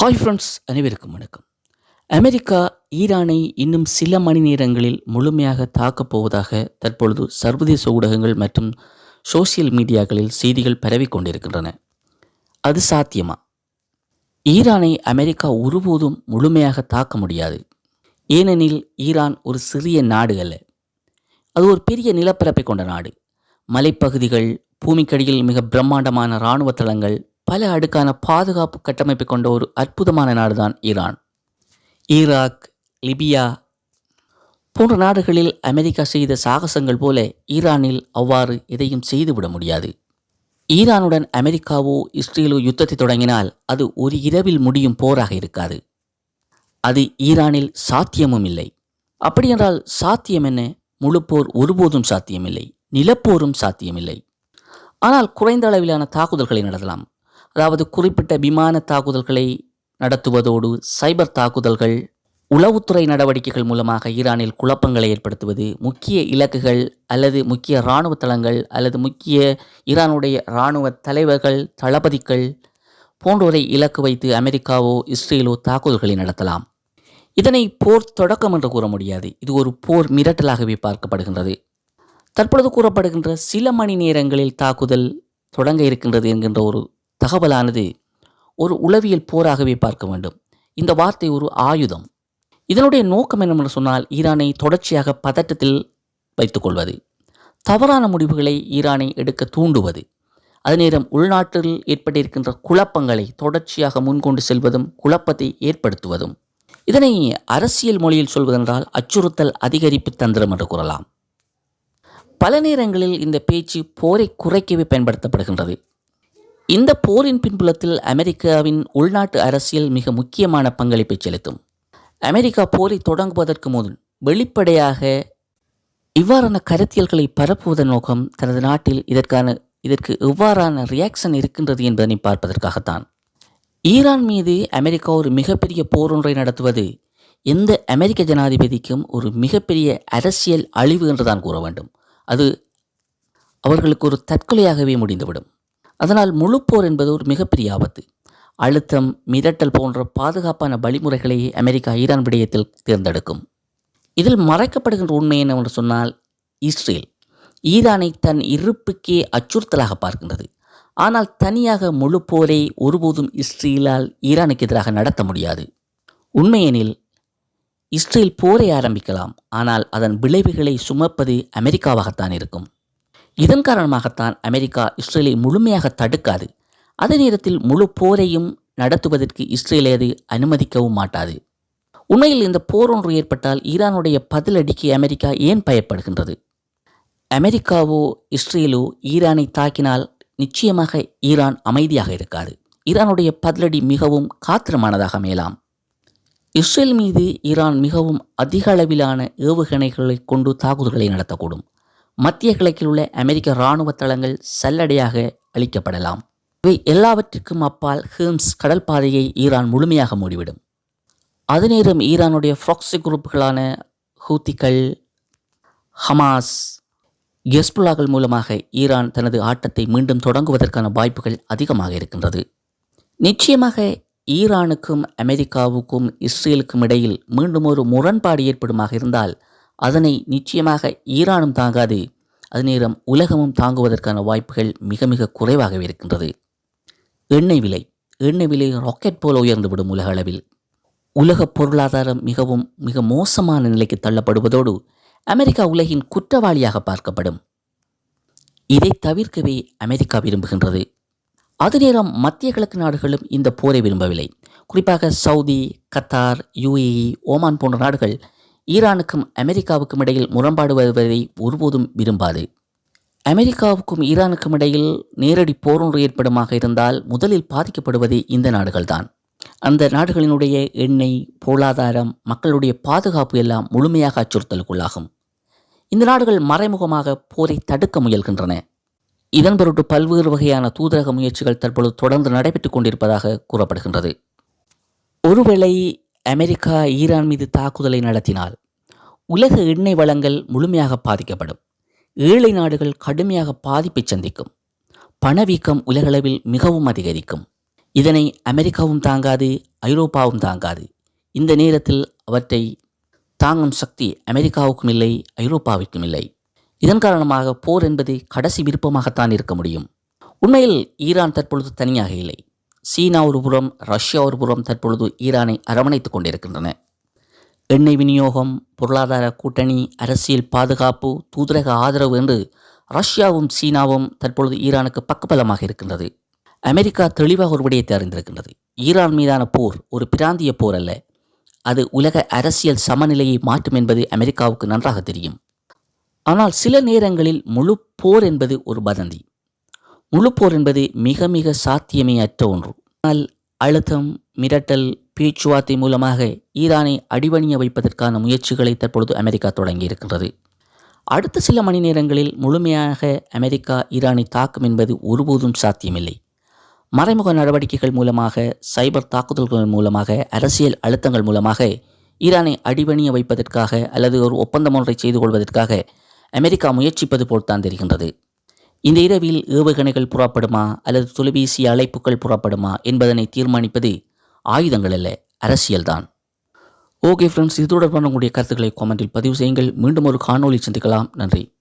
Hi friends அனைவருக்கும் வணக்கம். America ஈரானை இன்னும் சில மணி நேரங்களில் முழுமையாக தாக்கப் போவதாக தற்பொழுது சர்வதேச ஊடகங்கள் மற்றும் சோசியல் மீடியாக்களில் செய்திகள் பரவிக் கொண்டிருக்கின்றன. அது சாத்தியமா? ஈரானை அமெரிக்கா ஒருபோதும் முழுமையாக தாக்க முடியாது. ஏனெனில் ஈரான் ஒரு சிறிய நாடு அல்ல. அது ஒரு பெரிய நிலப்பரப்பை கொண்ட நாடு. மலைப்பகுதிகள் பூமிக்கடியில் மிக பிரம்மாண்டமான இராணுவ தளங்கள் பல அடுக்கான பாதுகாப்பு கட்டமைப்பு கொண்ட ஒரு அற்புதமான நாடுதான் ஈரான். ஈராக் லிபியா போன்ற நாடுகளில் அமெரிக்கா செய்த சாகசங்கள் போல ஈரானில் அவ்வாறு எதையும் செய்துவிட முடியாது. ஈரானுடன் அமெரிக்காவோ இஸ்ரேலோ யுத்தத்தை தொடங்கினால் அது ஒரு இரவில் முடியும் போராக இருக்காது. அது ஈரானில் சாத்தியமும் இல்லை. அப்படியென்றால் சாத்தியம் என்ன? முழு போர் ஒருபோதும் சாத்தியமில்லை. நிலப்போரும் சாத்தியமில்லை. ஆனால் குறைந்த அளவிலான தாக்குதல்களை நடத்தலாம். அதாவது குறிப்பிட்ட விமான தாக்குதல்களை நடத்துவதோடு சைபர் தாக்குதல்கள் உளவுத்துறை நடவடிக்கைகள் மூலமாக ஈரானில் குழப்பங்களை ஏற்படுத்துவது முக்கிய இலக்குகள் அல்லது முக்கிய இராணுவ தளங்கள் அல்லது முக்கிய ஈரானுடைய இராணுவ தலைவர்கள் தளபதிகள் போன்றோரை இலக்கு வைத்து அமெரிக்காவோ இஸ்ரேலோ தாக்குதல்களை நடத்தலாம். இதனை போர் தொடக்கம் என்று கூற முடியாது. இது ஒரு போர் மிரட்டலாகவே பார்க்கப்படுகின்றது. தற்பொழுது கூறப்படுகின்ற சில மணி நேரங்களில் தாக்குதல் தொடங்க இருக்கின்றது என்கின்ற ஒரு தகவலானது ஒரு உளவியல் போராகவே பார்க்க வேண்டும். இந்த வார்த்தை ஒரு ஆயுதம். இதனுடைய நோக்கம் என்னவென்று சொன்னால் ஈரானை தொடர்ச்சியாக பதட்டத்தில் வைத்துக்கொள்வது தவறான முடிவுகளை ஈரானை எடுக்க தூண்டுவது. அதே நேரம் உள்நாட்டில் ஏற்பட்டிருக்கின்ற குழப்பங்களை தொடர்ச்சியாக முன்கொண்டு செல்வதும் குழப்பத்தை ஏற்படுத்துவதும். இதனை அரசியல் மொழியில் சொல்வதென்றால் அச்சுறுத்தல் அதிகரிப்பு தந்திரம் என்று கூறலாம். பல நேரங்களில் இந்த பேச்சு போரை குறைக்கவே பயன்படுத்தப்படுகின்றது. இந்த போரின் பின்புலத்தில் அமெரிக்காவின் உள்நாட்டு அரசியல் மிக முக்கியமான பங்களிப்பை செலுத்தும். அமெரிக்கா போரை தொடங்குவதற்கு முன் வெளிப்படையாக இவ்வாறான கருத்தியல்களை பரப்புவதன் நோக்கம் தனது நாட்டில் இதற்கான இதற்கு எவ்வாறான ரியாக்ஷன் இருக்கின்றது என்பதனை பார்ப்பதற்காகத்தான். ஈரான் மீது அமெரிக்கா ஒரு மிகப்பெரிய போர் ஒன்றை நடத்துவது எந்த அமெரிக்க ஜனாதிபதிக்கும் ஒரு மிகப்பெரிய அரசியல் அழிவு என்றுதான் கூற வேண்டும். அது அவர்களுக்கு ஒரு தற்கொலையாகவே முடிந்துவிடும். அதனால் முழுப்போர் என்பது ஒரு மிகப்பெரிய ஆபத்து. அழுத்தம் மிரட்டல் போன்ற பாதுகாப்பான வழிமுறைகளை அமெரிக்கா ஈரான் விடயத்தில் தேர்ந்தெடுக்கும். இதில் மறைக்கப்படுகின்ற உண்மை என்னவென்று சொன்னால் இஸ்ரேல். ஈரானை தன் இருப்புக்கே அச்சுறுத்தலாக பார்க்கின்றது. ஆனால் தனியாக முழு போரை ஒருபோதும் இஸ்ரேலால் ஈரானுக்கு எதிராக நடத்த முடியாது. உண்மையெனில் இஸ்ரேல் போரை ஆரம்பிக்கலாம். ஆனால் அதன் விளைவுகளை சுமப்பது அமெரிக்காவாகத்தான் இருக்கும். இதன் காரணமாகத்தான் அமெரிக்கா இஸ்ரேலை முழுமையாக தடுக்காது. அதே நேரத்தில் முழு போரையும் நடத்துவதற்கு இஸ்ரேலை அது அனுமதிக்கவும் மாட்டாது. உண்மையில் இந்த போர் ஒன்று ஏற்பட்டால் ஈரானுடைய பதிலடிக்கு அமெரிக்கா ஏன் பயப்படுகின்றது? அமெரிக்காவோ இஸ்ரேலோ ஈரானை தாக்கினால் நிச்சயமாக ஈரான் அமைதியாக இருக்காது. ஈரானுடைய பதிலடி மிகவும் காத்திரமானதாக அமையலாம். இஸ்ரேல் மீது ஈரான் மிகவும் அதிக அளவிலான ஏவுகணைகளை கொண்டு தாக்குதல்களை நடத்தக்கூடும். மத்திய கிழக்கில் உள்ள அமெரிக்க இராணுவ தளங்கள் சல்லடையாக அளிக்கப்படலாம் இவை எல்லாவற்றிற்கும் அப்பால் ஹேம்ஸ் கடல் பாதையை ஈரான் முழுமையாக மூடிவிடும். அது நேரம் ஈரானுடைய ஃபாக்ஸி குரூப்புகளான ஹூத்திகள் ஹமாஸ் கெஸ்புல்லாக்கள் மூலமாக ஈரான் தனது ஆட்டத்தை மீண்டும் தொடங்குவதற்கான வாய்ப்புகள் அதிகமாக இருக்கின்றது. நிச்சயமாக ஈரானுக்கும் அமெரிக்காவுக்கும் இஸ்ரேலுக்கும் இடையில் மீண்டும் ஒரு முரண்பாடு ஏற்படுமாக இருந்தால் அதனை நிச்சயமாக ஈரானும் தாங்காது. அது நேரம் உலகமும் தாங்குவதற்கான வாய்ப்புகள் மிக மிக குறைவாகவே இருக்கின்றது. எண்ணெய் விலை. எண்ணெய் விலை ராக்கெட் போல உயர்ந்துவிடும் உலக அளவில். உலக பொருளாதாரம் மிகவும் மிக மோசமான நிலைக்கு தள்ளப்படுவதோடு அமெரிக்கா உலகின் குற்றவாளியாக பார்க்கப்படும். இதை தவிர்க்கவே அமெரிக்கா விரும்புகின்றது. அது நேரம் மத்திய கிழக்கு நாடுகளும் இந்த போரை விரும்பவில்லை. குறிப்பாக சவுதி கத்தார் யுஏஇ ஓமான் போன்ற நாடுகள் ஈரானுக்கும் அமெரிக்காவுக்கும் இடையில் முரண்பாடு வருவதை ஒருபோதும் விரும்பாது. அமெரிக்காவுக்கும் ஈரானுக்கும் இடையில் நேரடி போரொன்று ஏற்படுமாக இருந்தால் முதலில் பாதிக்கப்படுவது இந்த நாடுகள்தான். அந்த நாடுகளினுடைய எண்ணெய் பொருளாதாரம் மக்களுடைய பாதுகாப்பு எல்லாம் முழுமையாக அச்சுறுத்தலுக்குள்ளாகும். இந்த நாடுகள் மறைமுகமாக போரை தடுக்க முயல்கின்றன. இதன் பொருட்டு பல்வேறு வகையான தூதரக முயற்சிகள் தற்பொழுது தொடர்ந்து நடைபெற்றுக் கொண்டிருப்பதாக கூறப்படுகின்றது. ஒருவேளை அமெரிக்கா ஈரான் மீது தாக்குதலை நடத்தினால் உலக எண்ணெய் வளங்கள் முழுமையாக பாதிக்கப்படும். ஏழை நாடுகள் கடுமையாக பாதிப்பை சந்திக்கும். பணவீக்கம் உலகளவில் மிகவும் அதிகரிக்கும். இதனை அமெரிக்காவும் தாங்காது ஐரோப்பாவும் தாங்காது. இந்த நேரத்தில் அவற்றை தாங்கும் சக்தி அமெரிக்காவுக்கும் இல்லை ஐரோப்பாவிற்கும் இல்லை. இதன் காரணமாக போர் என்பது கடைசி விருப்பமாகத்தான் இருக்க முடியும். உண்மையில் ஈரான் தற்பொழுது தனியாக இல்லை. சீனா ஒரு புறம் ரஷ்யா ஒரு புறம் தற்பொழுது ஈரானை அரவணைத்துக் கொண்டிருக்கின்றன. எண்ணெய் விநியோகம் பொருளாதார கூட்டணி அரசியல் பாதுகாப்பு தூதரக ஆதரவு என்று ரஷ்யாவும் சீனாவும் தற்பொழுது ஈரானுக்கு பக்கபலமாக இருக்கின்றது. அமெரிக்கா தெளிவாக ஒரு விடயத்தை அறிந்திருக்கின்றது. ஈரான் மீதான போர் ஒரு பிராந்திய போர் அல்ல. அது உலக அரசியல் சமநிலையை மாற்றும் என்பது அமெரிக்காவுக்கு நன்றாக தெரியும். ஆனால் சில நேரங்களில் முழு போர் என்பது ஒரு வதந்தி. முழுப்போர் என்பது மிக மிக சாத்தியமே அற்ற ஒன்று. ஆனால் அழுத்தம் மிரட்டல் பேச்சுவார்த்தை மூலமாக ஈரானை அடிபணிய வைப்பதற்கான முயற்சிகளை தற்பொழுது அமெரிக்கா தொடங்கியிருக்கின்றது. அடுத்த சில மணி நேரங்களில் முழுமையாக அமெரிக்கா ஈரானை தாக்கும் என்பது ஒருபோதும் சாத்தியமில்லை. மறைமுக நடவடிக்கைகள் மூலமாக சைபர் தாக்குதல்கள் மூலமாக அரசியல் அழுத்தங்கள் மூலமாக ஈரானை அடிபணிய வைப்பதற்காக அல்லது ஒரு ஒப்பந்தம் ஒன்றை செய்து கொள்வதற்காக அமெரிக்கா முயற்சிப்பது போல்தான் தெரிகின்றது. இந்த இரவில் ஏவுகணைகள் புறப்படுமா அல்லது தொலைபேசி அழைப்புகள் புறப்படுமா என்பதனை தீர்மானிப்பது ஆயுதங்கள் அல்ல அரசியல்தான். ஓகே ஃப்ரெண்ட்ஸ் இது தொடர்பான உங்களுடைய கருத்துக்களை காமெண்டில் பதிவு செய்யுங்கள். மீண்டும் ஒரு காணொளி சந்திக்கலாம். நன்றி.